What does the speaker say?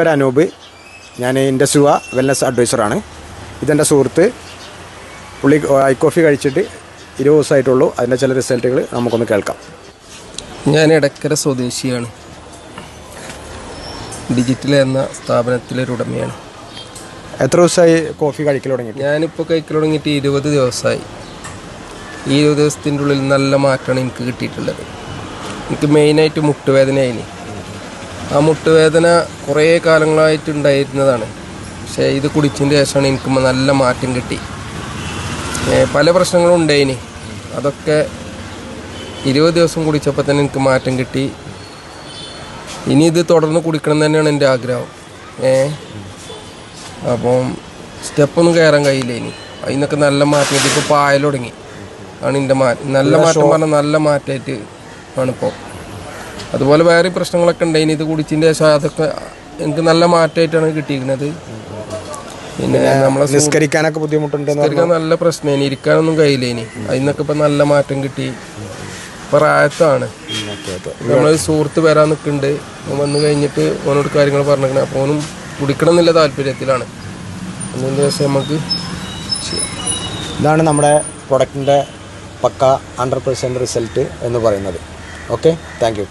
പേര് അനൂപ് ഞാൻ ഇൻഡസ്ട്രുവ വെൽനസ് അഡ്വൈസറാണ് ഇതെന്റെ സുഹൃത്ത്. പുള്ളി ഐ കോഫി കഴിച്ചിട്ട് ഇരുപത് ദിവസമായിട്ടുള്ളൂ. അതിന്റെ ചില റിസൾട്ടുകൾ നമുക്കൊന്ന് കേൾക്കാം. ഞാൻ ഇടക്കര സ്വദേശിയാണ്. ഡിജിറ്റൽ എന്ന സ്ഥാപനത്തിലെ ഒരു ഉടമയാണ്. എത്ര ദിവസമായി കോഫി കഴിക്കൽ തുടങ്ങി ഞാനിപ്പോൾ കഴിക്കൽ തുടങ്ങിയിട്ട് ഇരുപത് ദിവസമായി. ഈ ഇരുപത് ദിവസത്തിന്റെ ഉള്ളിൽ നല്ല മാറ്റമാണ് എനിക്ക് കിട്ടിയിട്ടുള്ളത്. എനിക്ക് മെയിനായിട്ട് മുട്ടുവേദനയായിന്. ആ മുട്ടുവേദന കുറേ കാലങ്ങളായിട്ട് ഉണ്ടായിരുന്നതാണ് പക്ഷേ ഇത് കുടിച്ചതിന് ശേഷമാണ് എനിക്ക് നല്ല മാറ്റം കിട്ടി. പല പ്രശ്നങ്ങളും ഉണ്ടായിനി. അതൊക്കെ ഇരുപത് ദിവസം കുടിച്ചപ്പോൾ തന്നെ എനിക്ക് മാറ്റം കിട്ടി. ഇനി ഇത് തുടർന്ന് കുടിക്കണം തന്നെയാണ് എന്റെ ആഗ്രഹം. ഏ അപ്പം സ്റ്റെപ്പൊന്നും കയറാൻ കഴിയില്ല ഇനി അതിനൊക്കെ നല്ല മാറ്റം കിട്ടി. ഇപ്പോൾ പായൽ തുടങ്ങി. ആണ് എന്റെ മാറ്റം നല്ല മാറ്റം പറഞ്ഞാൽ നല്ല മാറ്റമായിട്ട് ആണിപ്പോൾ അതുപോലെ വേറെ പ്രശ്നങ്ങളൊക്കെ ഉണ്ട്. ഇനി ഇത് കുടിച്ചതിന്റെ ശേഷം അതൊക്കെ എനിക്ക് നല്ല മാറ്റമായിട്ടാണ് കിട്ടിയിരിക്കുന്നത്. പിന്നെ നമ്മളെ നിസ്കരിക്കാനൊക്കെ ബുദ്ധിമുട്ടുണ്ട് നല്ല പ്രശ്നമാണ് ഇരിക്കാനൊന്നും കഴിയില്ല ഇനി. അതിന്നൊക്കെ ഇപ്പം നല്ല മാറ്റം കിട്ടി. ഇപ്പം റായത്താണ് നമ്മളൊരു സുഹൃത്ത് വരാൻ നിൽക്കുന്നുണ്ട്. വന്നു കഴിഞ്ഞിട്ട് ഓനോട് കാര്യങ്ങൾ പറഞ്ഞിരിക്കണേ അപ്പോൾ ഓനും കുടിക്കണം എന്നുള്ള താല്പര്യത്തിലാണ്. അതിന്റെ ദിവസം നമുക്ക് ഇതാണ് നമ്മുടെ പ്രൊഡക്റ്റിന്റെ പക്ക ഹൺഡ്രഡ് പെർസെന്റ് റിസൾട്ട് എന്ന് പറയുന്നത്. Okay thank you